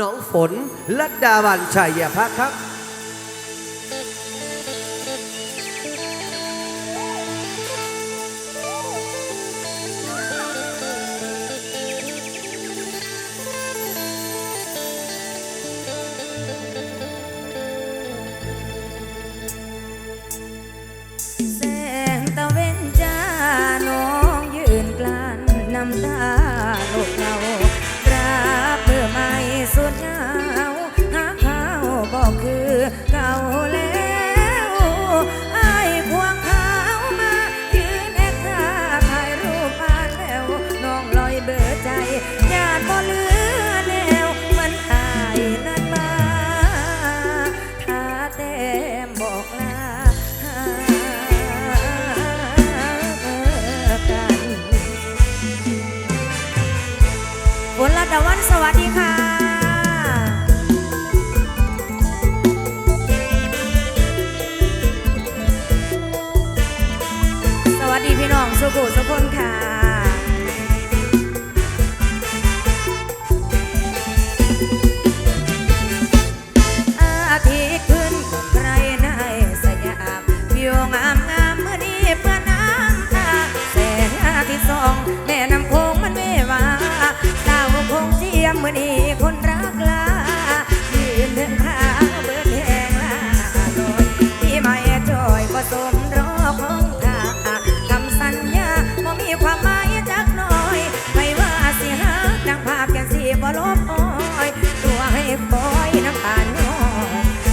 น้องฝนลัดดาวันชัยภาคครับ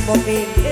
บ่เป็น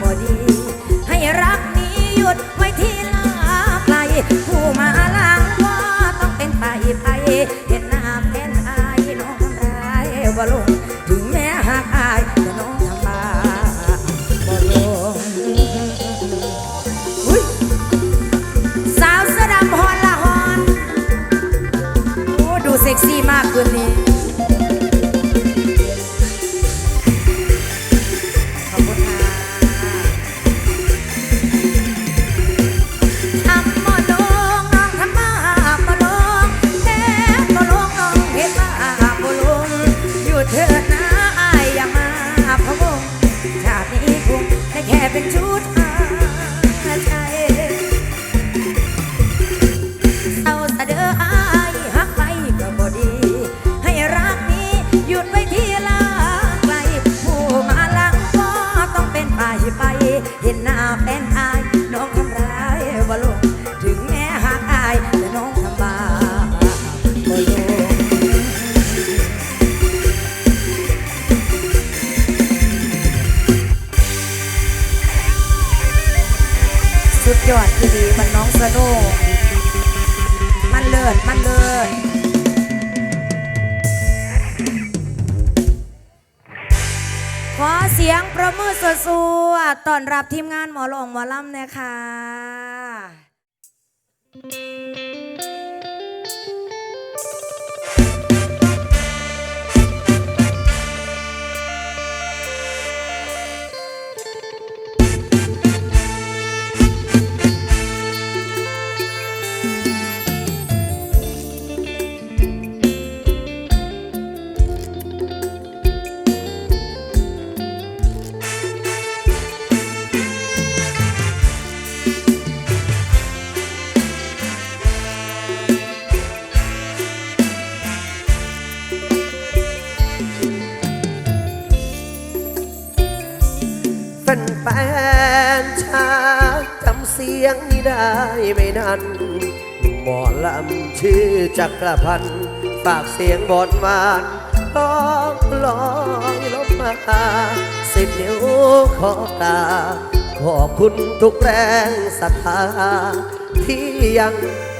body. now and ดต้อนรับทีมงานหมอหลงหมอลำเนี่ยค่ะ แฟนชาจำเสียงนี้ได้ไม่นานหมอลำชื่อจักรพันฝากเสียงบอดมานร้องลอยลบมาสิบนิ้วขอตา ขอบคุณทุกแรงศรัทธา ที่ยัง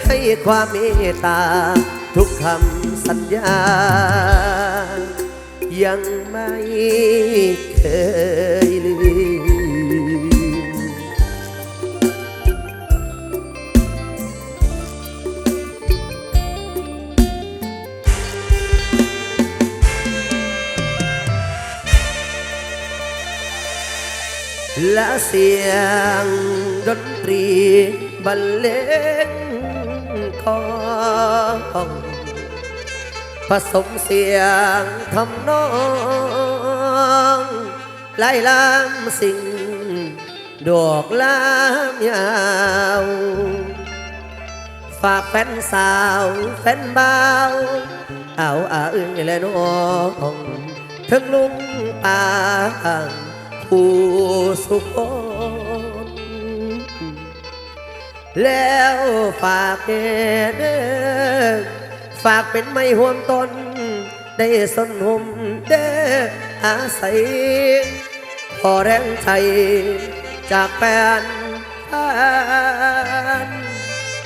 ให้ความเมตตา ทุกคำสัญญา ยังไม่เคย และเสียงดนตรีบรรเลงของผสมเสียงทำนองไล่ลามสิ่ง ดอกลามยาวฝากแฟนสาวแฟนบ่าวเอาอาอึ้งและน้องถึงลุงปาง ผู้สุคแล้วฝากเด็กฝากเป็นไม่ห่วงตน ได้สนหมเด็กอาศัย พอแรงใจจากแฟน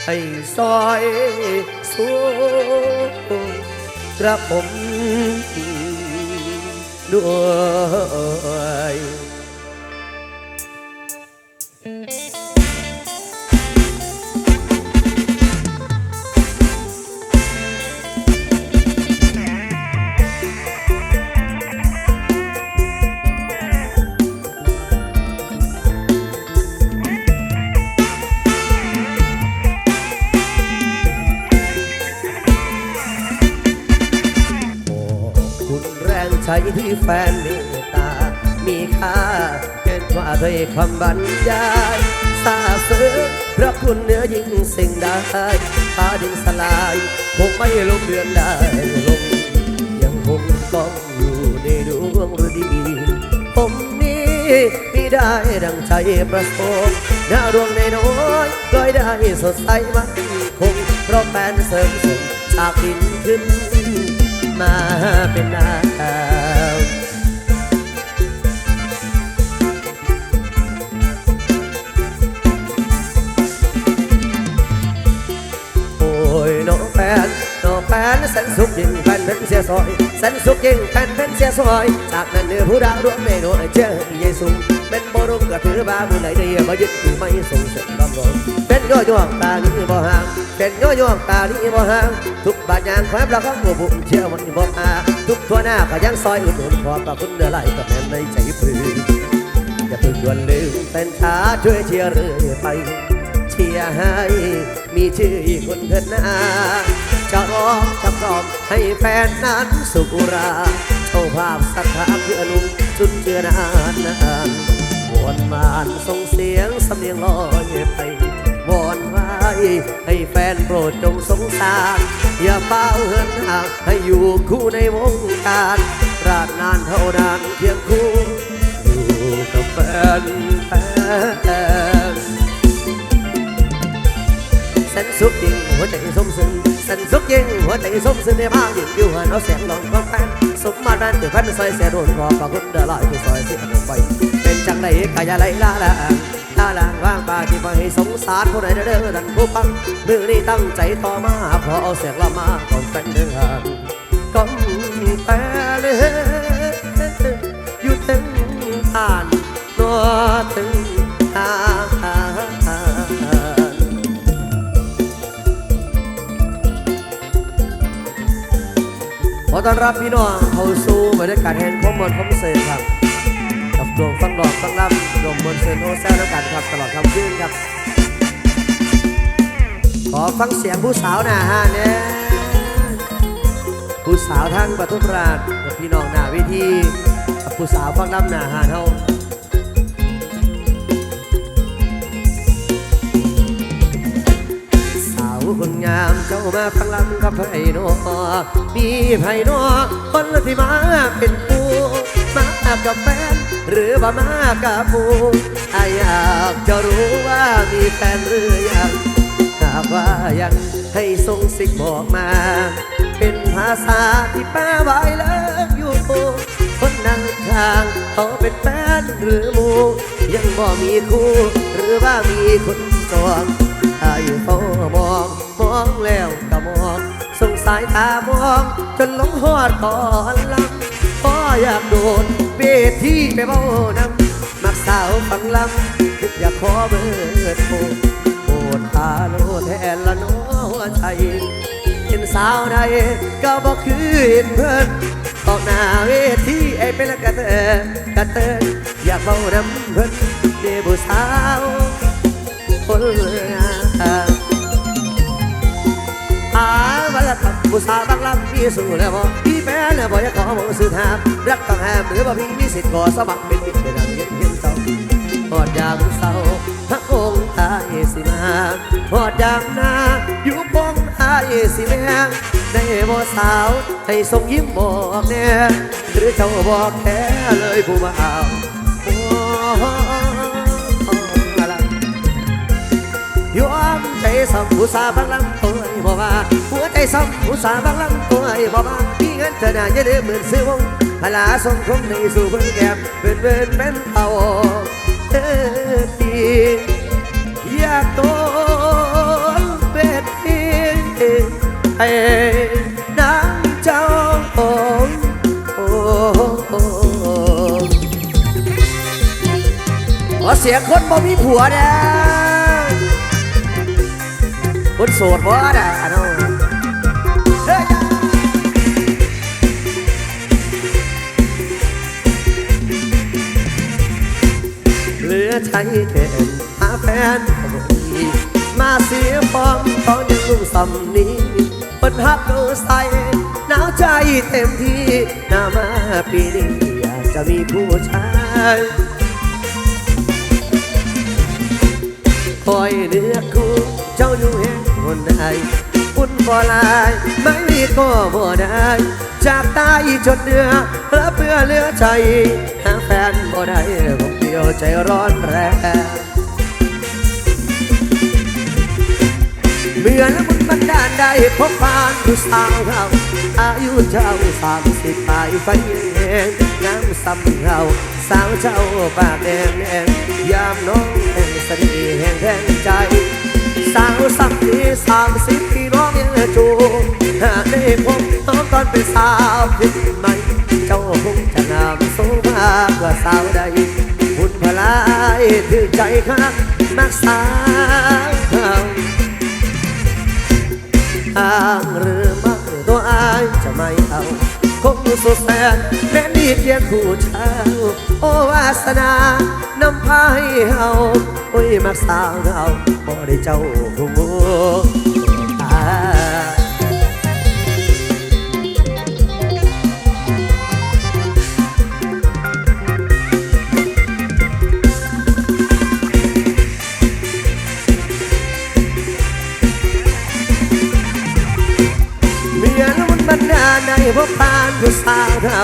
ให้ซอยสู้กระผม ด้ แฟนเมตตา มีค่าเกินกว่าด้วยคำบรรยายสาเสือพระคุณเหนือยิ่งสิ่งใดฟ้าดินสลายคงไม่ลงเดือนได้ลงยังคงต้องอยู่ในดวงฤดี ผมนี้ไม่ได้ดังใจประสงค์หน้าดวงในน้อยๆลอยได้สดใสมันคงเพราะแฟนเสริมส่งจากดินขึ้นมาเป็นดา สนสุขยิ่งแฟนเป็นเสียซอยแสนสุขยิ่งแฟนเป็นเสียซอย จากนั้นเนื้อผู้ดาวดวงในน้อยเจอเยซูเป็นบรุงกระถือบาบุญไหนเดียมายึดถือไม่ส่งเสร็จรำรองเป็นย่อย่องตานี้บ่ห่าง เป็นย่อย่องตานี้บ่ห่าง ทุกบาดยางแความรักของบัวบุญเชื่อมันบ่อาทุกทั่วหน้าก็ยังซอยอุดหนุนขอบพระคุณเดือไหลกับแม่ในใจพื้นอย่าเพิ่งด่วนลืมเป็นช้าช่วยเชียร์เรื่อยไป ชียร์ให้ มีชื่อคนเถิดนาจะร้องจะกล่อมให้แฟนนั้นสุขราโชว์ภาพศรัทธาเพื่อลุงจุนเจือนานนานวอนมานส่งเสียงสำเนียงลอยไปวอนไว้ให้แฟนโปรดจงสงสาร อย่าเป้าเหินห่างให้อยู่คู่ในวงการราดนานเท่านานเพียงคู่อยู่กับแฟนแฟน สันสุขยิ่งหัวใจสมซึ้งสันสุขยิ่งหัวใจสมซึ้งในบ้านยิ่งอยู่หันเอาเสียงร้องของแฟนสมมาตรนั้นถือแฟนซอยเสียโดนขอบพระคุณเดือดร้อยผู้ซอยเสียลงไปเป็นจังไรกายไหลลาลาลาลางว่างปาที่ไม่สงสารผู้ใดเด้อดันผู้ฟังมือนี้ตั้งใจต่อมาขอเอาเสียงละมาก่อนแฟนเดินก้องแฟนเลยอยู่ถึงผ่านนอถึง ต้อนรับพี่น้องเข้าสู่บรรยากาศแห่งความมนความเสริครับกับดวงฟังดอกฟังลำดวงมนเซินโอแซวแล้วกันครับตลอดคำคืนครับ ขอฟังเสียงผู้สาวหน้าห้านเนี่ยผู้สาวทั้งปทุมราชกับพี่น้องหน้าเวิธีกับผู้สาวฟังลำหน้าห้านเฮา งามเจ้ามาฟังลำกับไผ่นอมีไผ่นอคนละที่มาเป็นผู้มากับแฟนหรือว่ามากับหมูอายากจะรู้ว่ามีแฟนหรือยังหากว่ายังให้ส่งสิ่งบอกมา เป็นภาษาที่แปลไว้แล้วอยู่คนนั่งข้างเขาเป็นแฟนหรือมูยังบ่มีคู่ หรือว่ามีคนจองอายุเขามอง องแล้วก็มองสงสายตามอง จนหลงหอดก่อนลำพออยากโดนเบที่ไปเบ้านำมักสาวฟังลำคิดอยากขอเบอร์โทรโปดตาโลแทนละน้อหัวใจเห็นสาวใดก็บอกคือเห็นเพื่อนออกหน้าเวทีไอ้เป็นละกระเตอกระเตออยากเบานำเพื่อนเดบุสาวคนงาม ผู้สาวบางลำมีสู่แล้วบ่พี่แฟนน่ะบ่อยากขอบ่สื่อถามรักต้องห้ามหรือว่าพี่มีสิทธิ์ก่อสมัครเป็นมิตรเป็นดังเย็นเย็นเศร้าหอดยามเศร้าพระองค์ตายสิมาหอดยามนาอยู่ปองตายสิแม่ได้บ่สาวให้ทรงยิ้มบอกแน่หรือเจ้าบอกแค่เลยผู้บ่าวโอ้ละยอมใจสัมผู้สาบังลำตัวไอ้ บอกว่าหัวใจซ้ำผู้สาวบางลังตัวไอ้บ่ว่าพี่เงินเธอนาจะได้เหมือนซื้อวงพลาสรงคงในสู่เพิ่งแก้มเป็นเป็นเป็นเอาเออปีอยากโตเป็ดไอ้นางเจ้าโอ้โอ้เสียคนบ่มีผัวเด้อ คนโสดบ่เด้อเนาะเหลือใจแค่หาแฟนมาเสียฟอมตอนยังลุ่มสำนี้เปิดฮักเออใส่หนาวใจเต็มที่หน้ามาปีนี้อยากจะมีผู้ชายคอยเลือกคู่เจ้าอยู่แห่ คนใดบุญบ่หลาย ไม่มีก็บ่ได้ จากตายจนเนื้อและเพื่อเลือใจ หาแฟนบ่ได้ผมเดียวใจร้อนแรงเมื่อและบุญบันดาลได้พบผ่านผู้สาวเราอายุเจ้าสามสิบปลายไฟแดงน้ำซ้ำเราสาวเจ้าปากแดงแดงยามน้องแห่งสนีแห่งแห่งใจ สาวสักทีสามสิบพี่น้องยังจูหาได้พบน้องตอนเป็นสาวขึ้นใหม่เจ้าคงจะงามสูงมากกว่าสาวใดบุญพลายถือใจข้างมักสาวทางหรือไม่ตัวอายจะไม่ เอาคงสุดแสนแม้มีเพียงผู้เช้าโอวาสนานำพาให้เฮาโอ้ยมักสาวเฮาบ่ได้เจ้าผู้ บผ่านผู้สาวเรา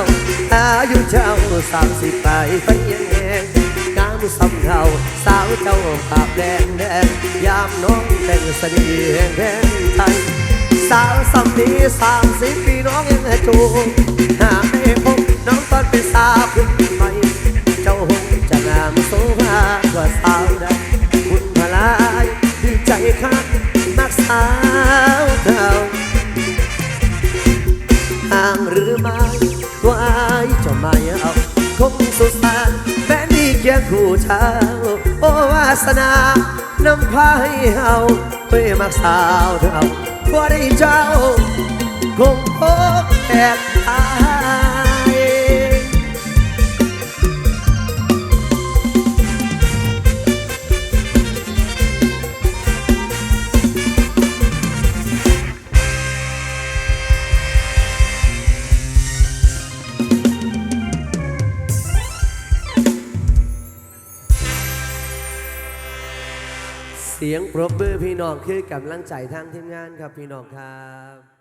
อายุเจ้าสามสิบไปไปยังแหงงามสำเขาสาวเจ้าปากแดงแดงยามน้องแต่งสนีแห่งแดงไทยสาวสำนีสามสิบปีน้องยังจูหาไม่พบน้องตอนเป็นสาวขึ้นใหม่เจ้าคงจะงามโสภากว่าสาวใดคุณพลายดีใจข้ามักสาวเราางหรือไม่ตัวอายจะไม่เอาคงสุดสานแม้นี่เคียงคู่เช้าโอวาสนานำพาให้เฮาไปมักสาวเท่าบ่ได้เจ้าคงพบแอบตาย สียงปรบมือพี่น้องคือกำลังใจทางทีมงานครับพี่น้องครับ